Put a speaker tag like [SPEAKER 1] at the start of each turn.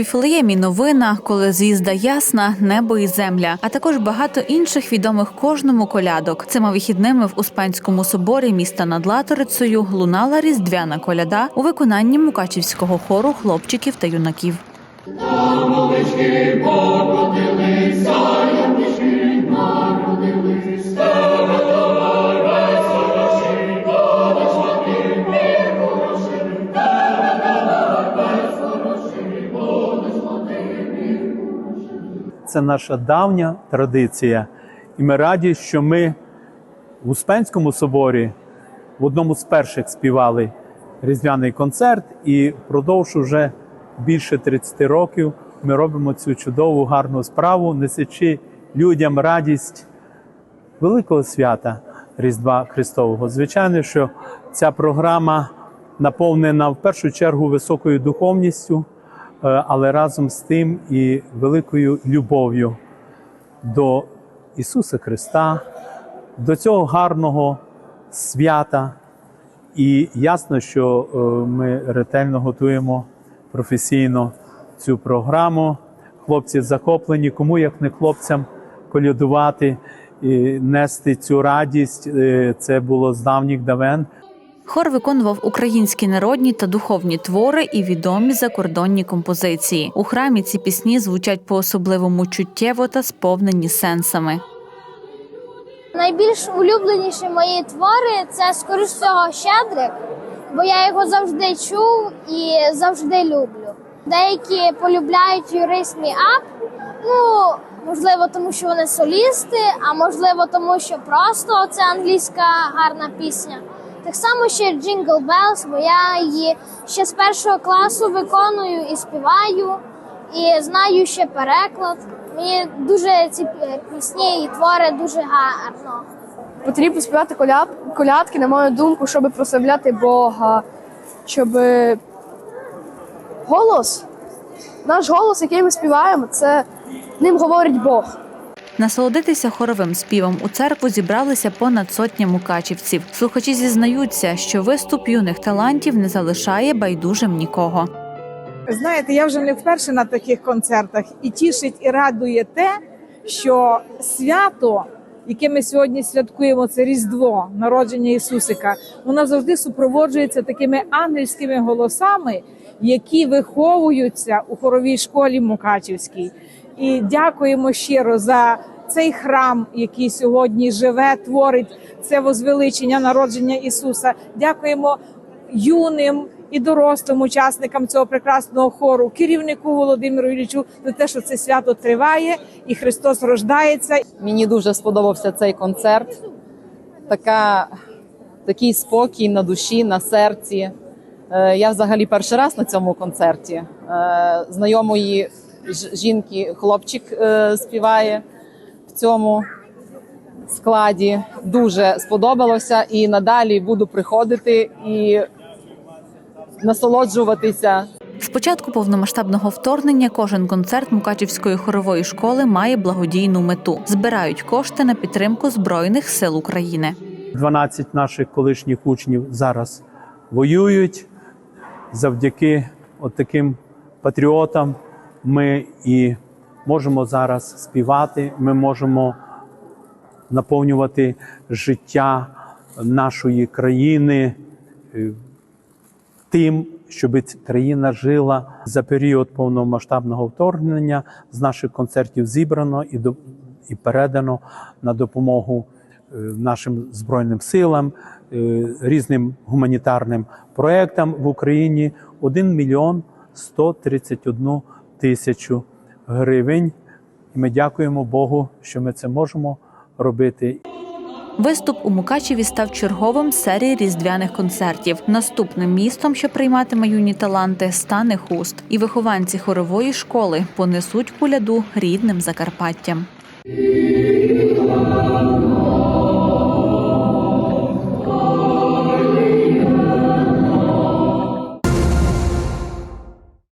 [SPEAKER 1] Віфлеємі новина, коли звізда ясна, небо і земля, а також багато інших відомих кожному колядок. Цими вихідними в Успенському соборі міста над Латорицею лунала різдвяна коляда у виконанні мукачівського хору хлопчиків та юнаків.
[SPEAKER 2] Це наша давня традиція. І ми раді, що ми в Успенському соборі в одному з перших співали різдвяний концерт, і впродовж уже більше 30 років ми робимо цю чудову гарну справу, несучи людям радість великого свята Різдва Христового. Звичайно, що ця програма наповнена в першу чергу високою духовністю, але разом з тим і великою любов'ю до Ісуса Христа, до цього гарного свята. І ясно, що е, ми ретельно готуємо професійно цю програму. Хлопці захоплені, кому як не хлопцям колядувати і нести цю радість. Е, Це було з давніх давен.
[SPEAKER 1] Хор виконував українські народні та духовні твори і відомі закордонні композиції. У храмі ці пісні звучать по-особливому чуттєво та сповнені сенсами.
[SPEAKER 3] Найбільш улюбленіші мої твори це скоріш всього щедрик, бо я його завжди чув і завжди люблю. Деякі полюбляють юрист мі ап. Ну можливо, тому що вони солісти, а можливо, тому що просто це англійська гарна пісня. Так само ще Jingle Bells, бо я її ще з першого класу виконую і співаю, і знаю ще переклад. Мені дуже ці пісні і твори дуже гарно.
[SPEAKER 4] потрібно співати коляд, колядки, на мою думку, щоб прославляти Бога, щоб голос, наш голос, який ми співаємо, це ним говорить Бог.
[SPEAKER 1] Насолодитися хоровим співом у церкву зібралися понад сотня мукачівців. Слухачі зізнаються, що виступ юних талантів не залишає байдужим нікого.
[SPEAKER 5] Знаєте, я вже не вперше на таких концертах і тішить і радує те, що свято, яке ми сьогодні святкуємо, це Різдво, народження Ісусика, воно завжди супроводжується такими ангельськими голосами, які виховуються у хоровій школі Мукачівській. І дякуємо щиро за цей храм, який сьогодні живе, творить це возвеличення народження Ісуса. Дякуємо юним і дорослим учасникам цього прекрасного хору, керівнику Володимиру Іллічу за те, що це свято триває і Христос рождається.
[SPEAKER 6] Мені дуже сподобався цей концерт. Така, такий спокій на душі, на серці. Е, Я взагалі перший раз на цьому концерті. Е, Знайомої ж- жінки хлопчик е, співає в цьому складі. Дуже сподобалося і надалі буду приходити і насолоджуватися
[SPEAKER 1] З початку повномасштабного вторгнення кожен концерт Мукачівської хорової школи має благодійну мету. Збирають кошти на підтримку Збройних сил України.
[SPEAKER 2] 12 наших колишніх учнів зараз воюють. Завдяки от таким патріотам ми і можемо зараз співати, ми можемо наповнювати життя нашої країни е, тим, щоб країна жила за період повномасштабного вторгнення. З наших концертів зібрано і і передано на допомогу нашим збройним силам, е, різним гуманітарним проектам в Україні 1 мільйон 131 тисячу гривень. І ми дякуємо Богу, що ми це можемо робити.
[SPEAKER 1] Виступ у Мукачеві став черговим серії різдвяних концертів. Наступним містом, що прийматиме юні таланти, стане хуст. І вихованці хорової школи понесуть куляду рідним Закарпаттям.